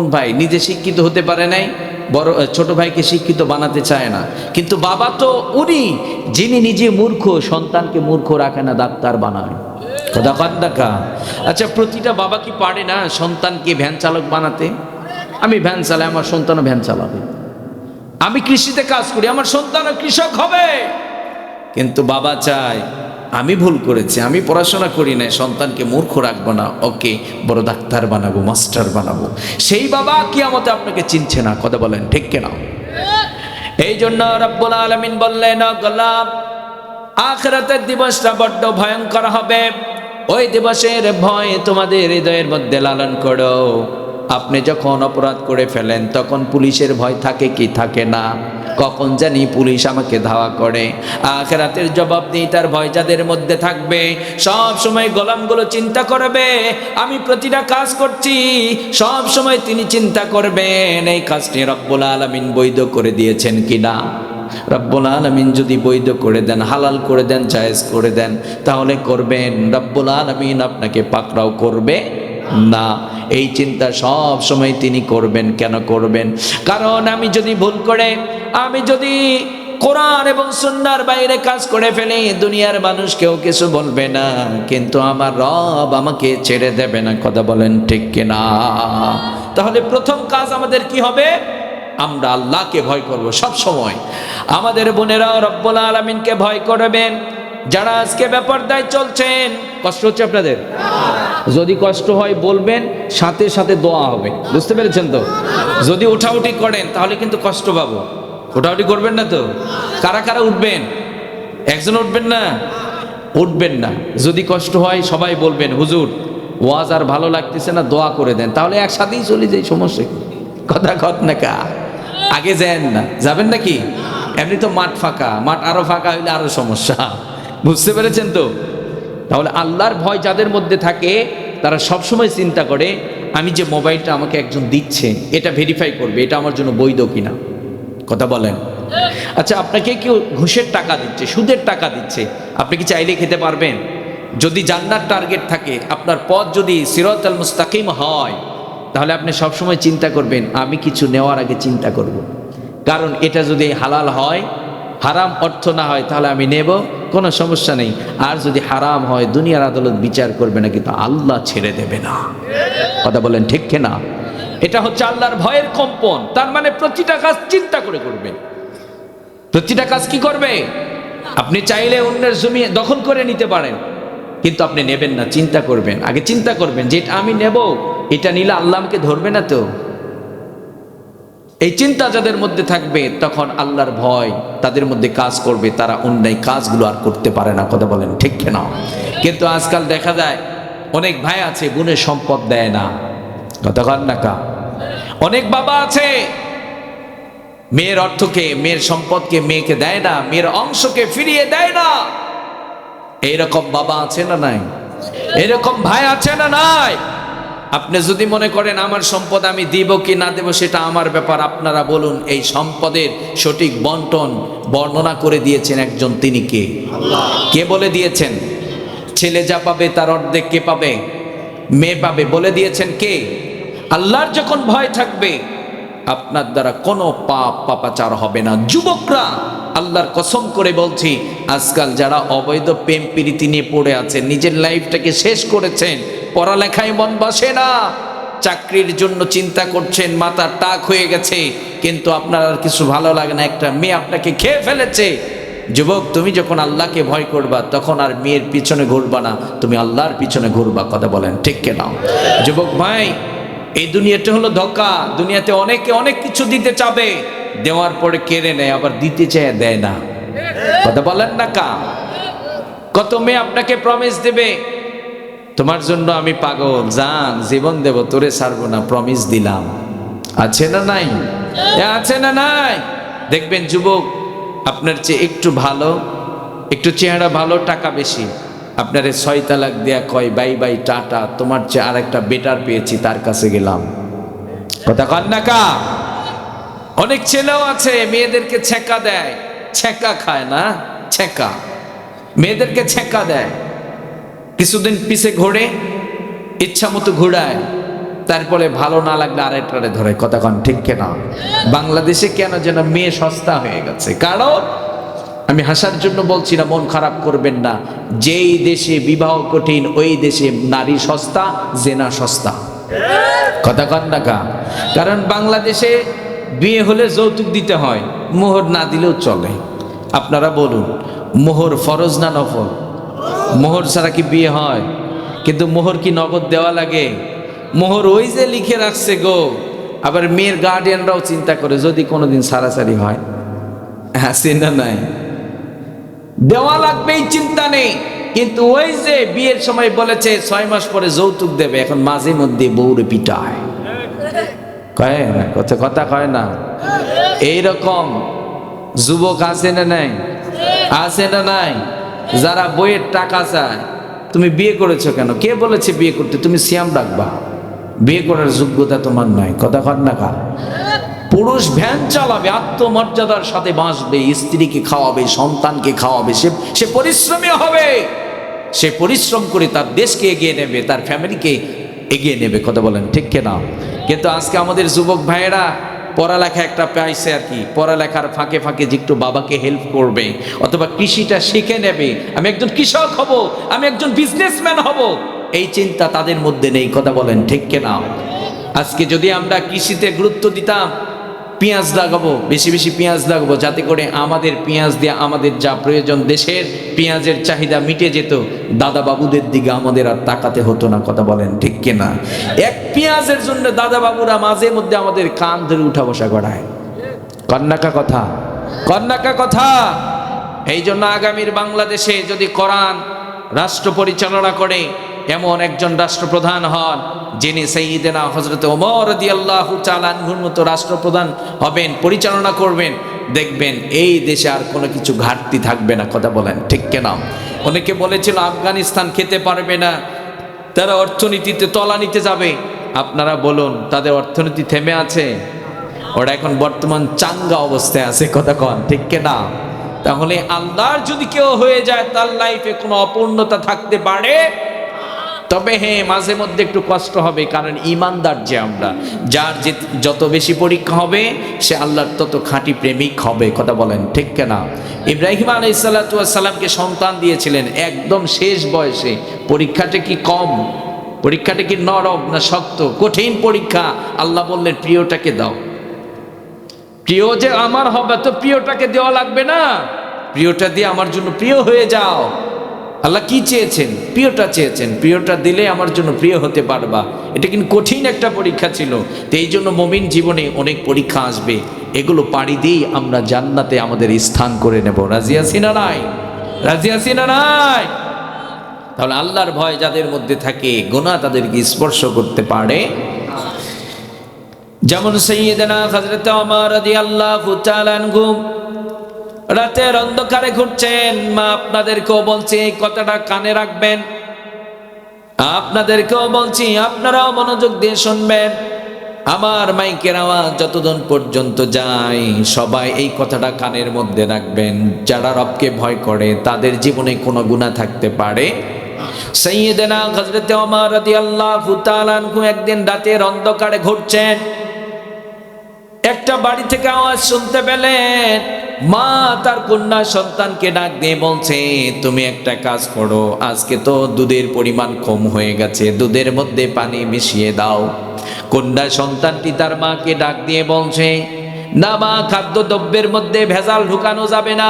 কোন ভাই, নিজে শিক্ষিত হতে পারে নাই, বড় ছোট ভাইকে শিক্ষিত বানাতে চায় না। কিন্তু বাবা তো উনি, যিনি নিজে মূর্খ, সন্তানকে মূর্খ রাখে না, ডাক্তার বানায়। কান দেখা আচ্ছা প্রতিটা বাবা কি পারে না সন্তানকে ভ্যান চালক বানাতে? আমি ভ্যান চালাই, আমার সন্তানও ভ্যান চালাবে। আমি কৃষিতে কাজ করি, আমার সন্তানও কৃষক হবে। কিন্তু বাবা চায় আমি ভুল করেছি, আমি পড়াশোনা করি না সন্তানকে মূর্খ রাখব না, ওকে বড় ডাক্তার বানাবো, মাস্টার বানাবো। সেই বাবা কি কিয়ামতে আপনাকে চিনছে না, কথা বলেন, ঠিক কেনা? এই জন্য রব্বুল আলমিন বললেন গোলাম, আখরাতের দিবসটা বড্ড ভয়ঙ্কর হবে। ওই দিবসের ভয় তোমাদের হৃদয়ের মধ্যে লালন করো। আপনি যখন অপরাধ করে ফেলেন, তখন পুলিশের ভয় থাকে কি? থাকে না। কখন জানি পুলিশ আমাকে ধাওয়া করে। আখেরাতের জবাব দিই, তার ভয় যাদের মধ্যে থাকবে। সব সময় গোলামগুলো চিন্তা করবে, আমি প্রতিটা কাজ করছি, সব সময় তিনি চিন্তা করবেন, এই কাজটি রব্বুল আলমিন বৈধ করে দিয়েছেন কিনা? রব্বুল আলমিন যদি বৈধ করে দেন, হালাল করে দেন, জায়েজ করে দেন, তাহলে করবেন। রব্বুল আলমিন আপনাকে পাকড়াও করবে না। এই চিন্তা সব সময় তিনি করবেন, কেন করবেন? কারণ আমি যদি ভুল করে, আমি যদি কোরআন এবং সুন্নার বাইরে কাজ করে ফেলি, দুনিয়ার মানুষ কেউ কিছু বলবে না। কিন্তু আমার রব আমাকে ছেড়ে দেবে না, কথা বলেন ঠিক কিনা? তাহলে প্রথম কাজ আমাদের কি হবে? আমরা আল্লাহকে ভয় করব সব সময়। আমাদের বোনেরাও রব্বুল আলমিনকে ভয় করবেন। যারা আজকে ব্যাপার দায় চলছেন, কষ্ট হচ্ছে আপনাদের? যদি কষ্ট হয় বলবেন, সাথে সাথে দোয়া হবে। বুঝতে পেরেছেন তো? যদি উঠাউঠি করেন, তাহলে কিন্তু কষ্ট পাবো। উঠাউঠি করবেন না তো? কারা কারা উঠবেন? একজন উঠবেন না? উঠবেন না। যদি কষ্ট হয়, সবাই বলবেন, হুজুর, ওয়াজ আর ভালো লাগতেছে না, দোয়া করে দেন। তাহলে একসাথেই চলে যাই, সমস্যা? কথা কত না কা। আগে যান না। যাবেন নাকি? এমনি তো মাঠ ফাঁকা। মাঠ আরও ফাঁকা হইলে আরও সমস্যা। বুঝতে পেরেছেন তো? তাহলে আল্লাহর ভয় যাদের মধ্যে থাকে, তারা সবসময় চিন্তা করে, আমি যে মোবাইলটা আমাকে একজন দিচ্ছে, এটা ভেরিফাই করবে, এটা আমার জন্য বৈধ কিনা? কথা বলেন। আচ্ছা আপনাকে কেউ ঘুষের টাকা দিচ্ছে, সুদের টাকা দিচ্ছে, আপনি কি চাইলে খেতে পারবেন? যদি জান্নার টার্গেট থাকে, আপনার পথ যদি সিরত আল মুস্তাকিম হয়, তাহলে আপনি সবসময় চিন্তা করবেন, আমি কিছু নেওয়ার আগে চিন্তা করব। কারণ এটা যদি হালাল হয়, হারাম অর্থ না হয়, তাহলে আমি নেব কোনো সমস্যা নেই। আর যদি হারাম হয়, দুনিয়ার আদালত বিচার করবে না কিন্তু আল্লাহ ছেড়ে দেবে না। কথা বলেন ঠিক না? এটা হচ্ছে আল্লাহর ভয়ের কম্পন। তার মানে প্রতিটা কাজ চিন্তা করে করবে। প্রতিটা কাজ কি করবে? আপনি চাইলে অন্যের জমি দখল করে নিতে পারেন, কিন্তু আপনি নেবেন না, চিন্তা করবেন। আগে চিন্তা করবেন যেটা আমি নেব, এটা নিলে আল্লাহ আমাকে ধরবে না তো? এই চিন্তা যাদের মধ্যে থাকবে, তখন আল্লাহর ভয় তাদের মধ্যে কাজ করবে। তারা অন্যায় কাজগুলো আর করতে পারে না, কথা বলেন ঠিক না? কিন্তু আজকাল দেখা যায়, অনেক ভাই আছে বোনের সম্পদ দেয় না। কন না কা? অনেক বাবা আছে, মেয়ের অর্থকে, মেয়ের সম্পদকে মেয়েকে দেয় না, মেয়ের অংশকে ফিরিয়ে দেয় না। এইরকম বাবা আছে না নাই? এরকম ভাই আছে না নাই? আপনি যদি মনে করেন আমার সম্পদ আমি দিব কি না দেব, সেটা আমার ব্যাপার, আপনারা বলুন, এই সম্পদের সঠিক বন্টন বর্ণনা করে দিয়েছেন একজন তিনি কে? কে বলে দিয়েছেন? ছেলে যা পাবে তার অর্ধেক কে পাবে? মেয়ে পাবে, বলে দিয়েছেন কে? আল্লাহর যখন ভয় থাকবে, আপনার দ্বারা কোনো পাপ পাপাচার হবে না। যুবকরা, আল্লাহর কসম করে বলছি, আজকাল যারা অবৈধ প্রেম প্রীতি নিয়ে পড়ে আছেন নিজের লাইফটাকে শেষ করেছেন পড়ালেখায় মন বসে না। চাকরির জন্য চিন্তা করছেন, মাথা টাক হয়ে গেছে, কিন্তু আপনার আর কিছু ভালো লাগে না। একটা মেয়ে আপনাকে খেয়ে ফেলেছে। যুবক, তুমি যখন আল্লাহকে ভয় করবা, তখন আর মেয়ের পিছনে ঘুরবা না। তুমি আল্লাহর পিছনে ঘুরবা, কথা বলেন, ঠিক কেনা? যুবক ভাই, এই দুনিয়াটা হলো ধোকা। দুনিয়াতে অনেকে অনেক কিছু দিতে চাবে, দেওয়ার পরে কেড়ে নেয়, আবার দিতে চায়, দেয় না। কথা বলেন না কা? কত মেয়ে আপনাকে প্রমিস দেবে তোমার জন্য আমি পাগল, জান, জীবন দেব, তোরে সারবো না প্রমিস দিলাম। আছে না নাই? আছে না নাই? দেখবেন যুবক, আপনার চেয়ে একটু ভালো, একটু চেহারা ভালো, টাকা বেশি। আপনারে ছয় তালাক দেয়া কয়, বাই বাই, টাটা, তোমার চেয়ে আর একটা বেটার পেয়েছি, তার কাছে গেলাম। কথা কন না কা? অনেক ছেলেও আছে, মেয়েদেরকে ছেঁকা দেয়। ছেঁকা খায় না? ছেঁকা মেয়েদেরকে ছেঁকা দেয়। কিছুদিন পিছে ঘোরে, ইচ্ছা মতো ঘোরায়, তারপরে ভালো না লাগলে আরেকটারে ধরে। কথা কন, ঠিক কেনা? বাংলাদেশে কেন যেন মেয়ে সস্তা হয়ে গেছে? কারণ আমি হাসার জন্য বলছি না, মন খারাপ করবেন না। যেই দেশে বিবাহ কঠিন, ওই দেশে নারী সস্তা, জেনা সস্তা। কথা কন না কারণ বাংলাদেশে বিয়ে হলে যৌতুক দিতে হয়, মোহর না দিলেও চলে। আপনারা বলুন, মোহর ফরজ না নফল? মোহর ছাড়া কি বিয়ে হয়? কিন্তু মোহর কি নগদ দেওয়া লাগে? মোহর ওই যে লিখে রাখছে গো। আবার মেয়ের গার্ডিয়ানরাও চিন্তা করে যদি কোনোদিন সারাসারি হয়। হ্যাঁ না নাই? দেওয়া লাগবে এই চিন্তা নেই। কিন্তু ওই যে বিয়ের সময় বলেছে, ছয় মাস পরে যৌতুক দেবে, এখন মাঝে মধ্যে বউরে পিটায়। না, কথা কথা কয় না। এইরকম। যুবক আছে না নাই? আছে না নাই? যারা বইয়ের টাকা চায়, তুমি বিয়ে করেছ কেন? কে বলেছে বিয়ে করতে? তুমি সিয়াম রাখবা বিয়ে করার যোগ্যতা তোমার নাই। কথা কর না কা পুরুষ ভ্যান চালাবে, আত্মমর্যাদার সাথে বাঁচবে, স্ত্রীকে খাওয়াবে, সন্তানকে খাওয়াবে, সে সে পরিশ্রমী হবে। সে পরিশ্রম করে তার দেশকে এগিয়ে নেবে, তার ফ্যামিলিকে এগিয়ে নেবে। কথা বলেন ঠিক কিনা? কিন্তু আজকে আমাদের যুবক ভাইয়েরা পড়ালেখা একটা পাইছে আর কি। পড়ালেখার ফাঁকে ফাঁকে যে একটু বাবাকে হেল্প করবে, অথবা কৃষিটা শিখে নেবে। আমি একজন কৃষক হব, আমি একজন বিজনেসম্যান হব। এই চিন্তা তাদের মধ্যে নেই, কথা বলেন ঠিক কেনা? আজকে যদি আমরা কৃষিতে গুরুত্ব দিতাম পেঁয়াজ লাগাবো, বেশি বেশি পেঁয়াজ লাগাবো, যাতে করে আমাদের পেঁয়াজ দিয়ে আমাদের যা প্রয়োজন দেশের পেঁয়াজের চাহিদা মিটে যেত। দাদা বাবুদের দিকে আমাদের আর তাকাতে হতো না, কথা বলেন ঠিক কিনা? এক পেঁয়াজের জন্য দাদা বাবুরা মাঝে মধ্যে আমাদের কান ধরে উঠা বসা করায়। কন্যাকা কথা কন্যাকা কথা। এই জন্য আগামীর বাংলাদেশে যদি কোরআন রাষ্ট্র পরিচালনা করে, এমন একজন রাষ্ট্রপ্রধান হন যিনি সঈদেনা হজরত ওমর দি আল্লাহ চালানহুর মতো রাষ্ট্রপ্রধান হবেন, পরিচালনা করবেন, দেখবেন এই দেশে আর কোনো কিছু ঘাটতি থাকবে না, কথা বলেন, ঠিক কেনা? অনেকে বলেছিল, আফগানিস্তান খেতে পারবে না, তারা অর্থনীতিতে তলা নিতে যাবে। আপনারা বলুন, তাদের অর্থনীতি থেমে আছে? ওরা এখন বর্তমান চাঙ্গা অবস্থায় আছে, কথা কন, ঠিক না তাহলে আল্লাহর যদি কেউ হয়ে যায়, তার লাইফে কোনো অপূর্ণতা থাকতে পারে? তবে হ্যাঁ মাঝে মধ্যে একটু কষ্ট হবে, কারণ ইমানদার যে আমরা, যার যে যত বেশি পরীক্ষা হবে, সে আল্লাহর তত খাঁটি প্রেমিক হবে, কথা বলেন, ঠিক কেনা? ইব্রাহিম আলাই সাল্লাতামকে সন্তান দিয়েছিলেন, একদম শেষ বয়সে। পরীক্ষাটা কি কম? পরীক্ষাটা কি নরম না শক্ত? কঠিন পরীক্ষা। আল্লাহ বললেন, প্রিয়টাকে দাও। প্রিয় যে আমার হবে, তো প্রিয়টাকে দেওয়া লাগবে না। প্রিয়টা দিয়ে আমার জন্য প্রিয় হয়ে যাও। আল্লাহ কি চেয়েছেন? প্রিয়টা চেয়েছেন। প্রিয়টা দিলে আমার জন্য প্রিয় হতে পারবা। এটা কিন্তু কঠিন একটা পরীক্ষা ছিল। তো এই জন্য মমিন জীবনে অনেক পরীক্ষা আসবে। এগুলো পাড়ি দিয়েই আমরা জান্নাতে আমাদের স্থান করে নেব। রাজিয়া সিনা নাই? রাজিয়া সিনা নাই? তাহলে আল্লাহর ভয় যাদের মধ্যে থাকে গোনা তাদেরকে স্পর্শ করতে পারে। যেমন সৈয়দনা হজরত আমার আনহু রাতের অন্ধকারে ঘুরছেন। মা আপনাদেরকেও বলছি, এই কথাটা কানে রাখবেন। আপনাদেরকেও বলছি, আপনারাও মনোযোগ দিয়ে শুনবেন। আমার মাইকের আওয়াজ যতদিন পর্যন্ত যায়, সবাই এই কথাটা কানের মধ্যে রাখবেন। যারা রবকে ভয় করে, তাদের জীবনে কোনো গুণা থাকতে পারে। সৈয়দেনা হজরতে ওমর রাদিয়াল্লাহু তাআলা একদিন রাতের অন্ধকারে ঘুরছেন। একটা বাড়ি থেকে আওয়াজ শুনতে পেলেন, মা তার কন্যা সন্তানকে ডাক দিয়ে বলছে, তুমি একটা কাজ করো, আজকে তো দুধের পরিমাণ কম হয়ে গেছে, দুধের মধ্যে পানি মিশিয়ে দাও। কন্যা সন্তানটি তার মাকে ডাক দিয়ে বলছে, না মা, খাদ্যদ্রব্যের মধ্যে ভেজাল ঢুকানো যাবে না।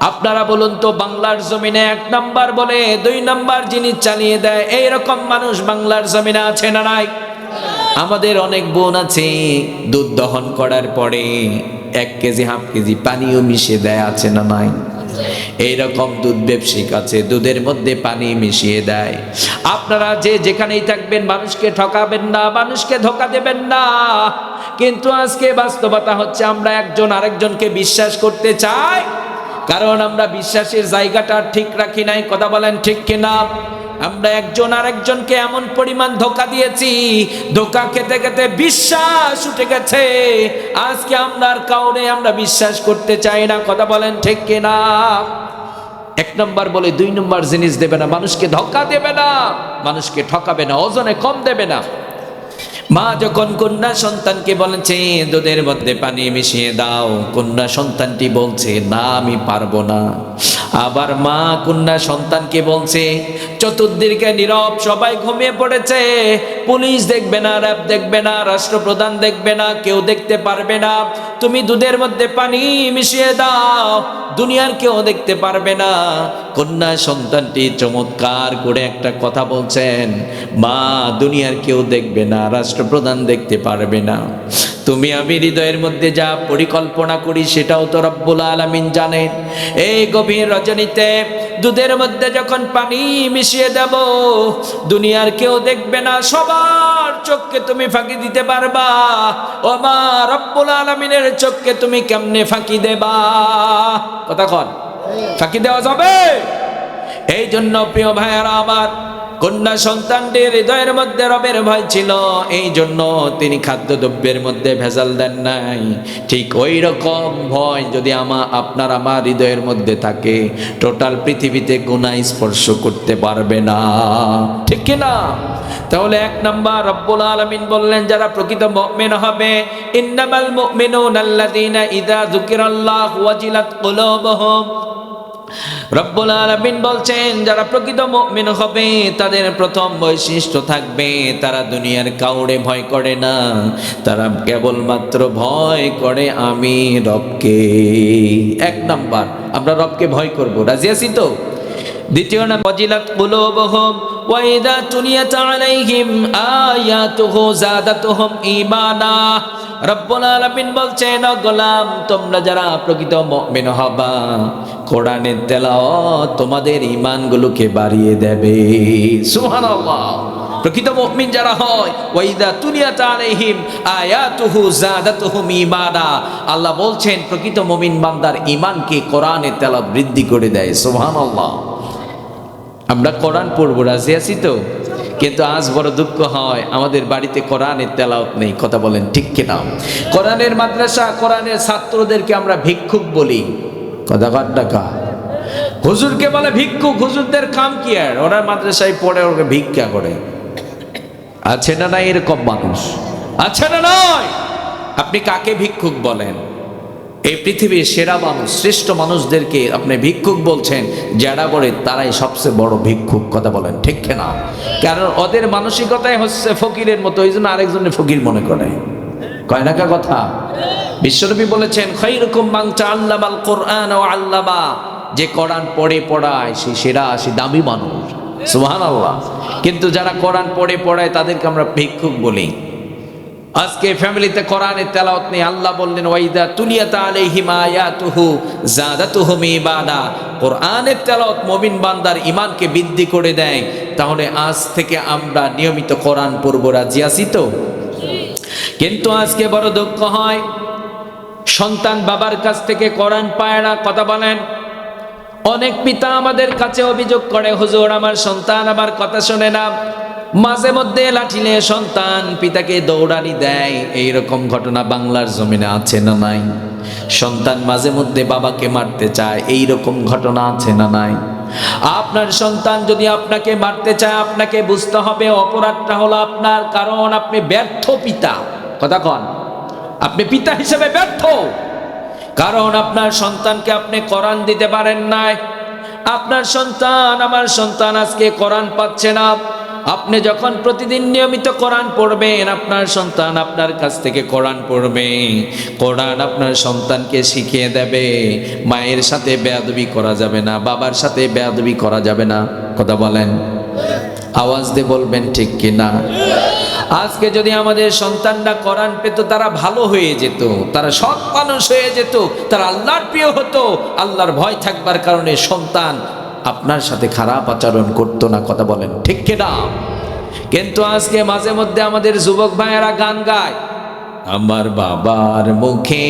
আপনারা বলুন তো, বাংলার জমিনে এক নাম্বার বলে দুই নাম্বার জিনিস চালিয়ে দেয়, এইরকম মানুষ বাংলার জমিনে আছে না নাই? আমাদের অনেক বোন আছে, দুধ দহন করার পরে এক কেজি, হাফ কেজি পানিও মিশিয়ে দেয়, আছে না নাই? এইরকম দুধ ব্যবসায়িক আছে, দুধের মধ্যে পানি মিশিয়ে দেয়। আপনারা যে যেখানেই থাকবেন, মানুষকে ঠকাবেন না, মানুষকে ধোকা দেবেন না। কিন্তু আজকে বাস্তবতা হচ্ছে, আমরা একজন আরেকজনকে বিশ্বাস করতে চাই। কারণ আমরা বিশ্বাসের জায়গাটা ঠিক রাখি নাই, কথা বলেন ঠিক কিনা? আমরা একজন আরেকজনকে এমন পরিমাণ ধোকা দিয়েছি, ধোকা খেতে খেতে বিশ্বাস উঠে গেছে। আজকে আমরা আর কাউরে আমরা বিশ্বাস করতে চাই না, কথা বলেন ঠিক কিনা? এক নম্বর বলে, দুই নম্বর জিনিস দেবে না, মানুষকে ধোকা দেবে না, মানুষকে ঠকাবে না, ওজনে কম দেবে না। মা যখন কন্যা সন্তানকে বলেছে, দুধের মধ্যে পানি মিশিয়ে দাও, কন্যা সন্তানটি বলছে, না আমি পারব না। আবার মা কন্যা সন্তানকে বলছে, চতুর্দিকে নীরব সবাই ঘুমিয়ে পড়েছে। পুলিশ দেখবে না, র্যাব দেখবে না, রাষ্ট্রপ্রধান দেখবে না, কেউ দেখতে পারবে না। তুমি দুধের মধ্যে পানি মিশিয়ে দাও, দুনিয়ার কেউ দেখতে পারবে না। কন্যা সন্তানটি চমৎকার করে একটা কথা বলছেন, মা, দুনিয়ার কেউ দেখবে না, রাষ্ট্রপ্রধান দেখতে পারবে না। তুমি আমি হৃদয়ের মধ্যে যা পরিকল্পনা করি সেটাও তো রব্বুল আলামিন জানেন। এই গভীর রজনীতে দুধের মধ্যে যখন পানি মিশিয়ে দেব, দুনিয়ার কেউ দেখবে না, সবার চোখকে তুমি ফাঁকি দিতে পারবা। ও মা রব্বুল আলামিনের চোখকে তুমি কেমনে ফাঁকি দেবা? কথা কন। ফাঁকি দেওয়া যাবে? এই জন্য প্রিয় ভাইয়ারা আমার কন্যা সন্তানটির হৃদয়ের মধ্যে রবের ভয় ছিল। এই জন্য তিনি খাদ্যদ্রব্যের মধ্যে ভেজাল দেন নাই। ঠিক ওই রকম ভয় যদি আমা, আপনার আমার হৃদয়ের মধ্যে থাকে, টোটাল পৃথিবীতে গুনাহ স্পর্শ করতে পারবে না। ঠিক কি না? তাহলে এক নাম্বার রব্বুল আলামিন বললেন, যারা প্রকৃত মুমিন হবে, ইন্নামাল মুমিনুন আল্লাযীনা ইযা যুকিরাল্লাহু ওয়াজিলাত কুলুবুহুম। রব্বুল আলামিন বলছেন, যারা প্রকৃত মুমিন হবে, তাদের প্রথম বৈশিষ্ট্য থাকবে, তারা দুনিয়ার কাউরে ভয় করে না। তারা কেবলমাত্র ভয় করে আমি রবকে। এক নাম্বার, আমরা রবকে ভয় করব। রাজি আছি তো? দ্বিতীয় নাম ওয়াজিলাত কুলুবুহুম ওয়া ইযা তুলিয়াত আলাইহিম আয়াতুহু যাদাতুহুম ঈমানা। রব্বুল আলামিন বলছেন গোলাম, তোমরা যারা প্রকৃত মুমিন হবা, কোরআনের তেলাওয়াত তোমাদের ঈমানগুলোকে বাড়িয়ে দেবে। সুবহানাল্লাহ। প্রকৃত মুমিন যারা হয়, ওয়াইদা তুলিয়াত আলাইহিম আয়াতুহু যাদাতুহুম ঈমানা। আল্লাহ বলছেন, প্রকৃত মুমিন বান্দার ঈমানকে কোরআনের তেলাওয়াত বৃদ্ধি করে দেয়। সুবহানাল্লাহ। আমরা কোরআন পড়ব, রাজি আছি তো? কিন্তু আজ বড় দুঃখ হয়, আমাদের বাড়িতে কোরআনের তেলাওত নেই, কথা বলেন ঠিক কিনা? কোরআনের মাদ্রাসা, কোরআনের ছাত্রদেরকে আমরা ভিক্ষুক বলি। কথা টাকা হুজুরকে বলে ভিক্ষুক, হুজুরদের কাম কি আর? ওরা মাদ্রাসায় পড়ে, ওকে ভিক্ষা করে। আছে না নাই এরকম মানুষ? আছে না নয় আপনি কাকে ভিক্ষুক বলেন? এই পৃথিবীর সেরা মানুষ শ্রেষ্ঠ মানুষদেরকে আপনি ভিক্ষুক বলছেন, যারা করে তারাই সবচেয়ে বড় ভিক্ষুক, কথা বলেন, ঠিক না কারণ ওদের মানসিকতাই হচ্ছে ফকিরের মতো ওই জন্য আরেকজনের ফকির মনে করে। কয় নাকা কথা? বিশ্বনবী বলেছেন, খৈরকম মাংচা আল্লামাল কোরআন ও যে কোরআন পড়ে পড়ায়, সে সেরা, সে দামি মানুষ। সুবহান আল্লাহ কিন্তু যারা কোরআন পড়ে পড়ায়, তাদেরকে আমরা ভিক্ষুক বলি। আজকে ফ্যামিলিতে কোরআনের তেলাওয়াত নেই আল্লাহ বললেন, ওয়াইদা তুলিয়াতা আলাইহিম আয়াতুহু যাদাতুহুম ইবাদা কোরআনের তেলাওয়াত মুমিন বান্দার ঈমানকে বৃদ্ধি করে দেয়। তাহলে আজ থেকে আমরা নিয়মিত কোরআন পড়ব, রাজি আছি তো? কিন্তু আজকে বড় দুঃখ হয়, সন্তান বাবার কাছ থেকে কোরআন পায় না, কথা বলেন। অনেক পিতা আমাদের কাছে অভিযোগ করে, হুজুর, আমার সন্তান আমার কথা শোনে না। মাঝে মধ্যে লাঠিলে সন্তান পিতাকে দৌড়ানি দেয়। এই রকম ঘটনা বাংলার জমিনে আছে না নাই? সন্তান মাঝে মধ্যে বাবাকে মারতে চায় এই রকম ঘটনা আছে না নাই? আপনার সন্তান যদি আপনাকে মারতে চায়, আপনাকে বুঝতে হবে অপরাধটা হলো আপনার কারণ আপনি ব্যর্থ পিতা। কথা কন। আপনি পিতা হিসেবে ব্যর্থ। কারণ আপনার সন্তানকে আপনি কোরআন দিতে পারেন নাই। আপনার সন্তান, আমার সন্তান আজকে কোরআন পাচ্ছে না। আপনি যখন প্রতিদিন নিয়মিত কোরআন পড়বেন, আপনার সন্তান আপনার কাছ থেকে কোরআন পড়বে। কোরআন আপনার সন্তানকে শিখিয়ে দেবে। মায়ের সাথে বেয়াদবি করা যাবে না, বাবার সাথে বেয়াদবি করা যাবে না। কথা বলেন? আওয়াজ দিয়ে বলবেন ঠিক কি না আজকে যদি আমাদের সন্তানরা কোরআন পেত, তারা ভালো হয়ে যেত, তারা সৎ মানুষ হয়ে যেত, তারা আল্লাহর প্রিয় হতো, আল্লাহর ভয় থাকবার কারণে সন্তান আপনার সাথে খারাপ আচরণ করতো না, কথা বলেন, ঠিক কিনা কিন্তু আজকে মাঝে মধ্যে আমাদের যুবক ভাইয়েরা গান গায়। আমার বাবার মুখে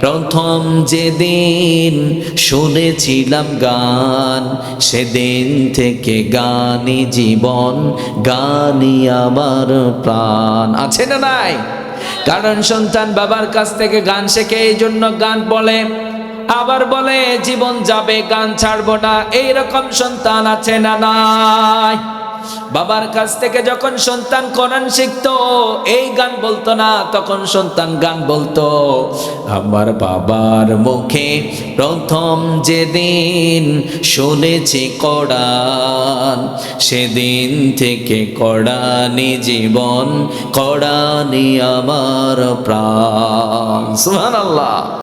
প্রথম যেদিন শুনেছিলাম গান, সেদিন থেকে গানি জীবন গানি আমার প্রাণ। আছে না নাই? কারণ সন্তান বাবার কাছ থেকে গান শেখে এই জন্য গান বলে আবার বলে, জীবন যাবে, গান ছাড়বো না। এইরকম সন্তান আছে না নাই? বাবার কাছ থেকে যখন সন্তান কোরআন শিখতো, এই গান বলতো না, তখন সন্তান গান বলতো, আমার বাবার মুখে প্রথম যেদিন শুনেছি কড়ান সেদিন থেকে কড়ানি জীবন কড়ানি আমার প্রাণ। সুবহানাল্লাহ।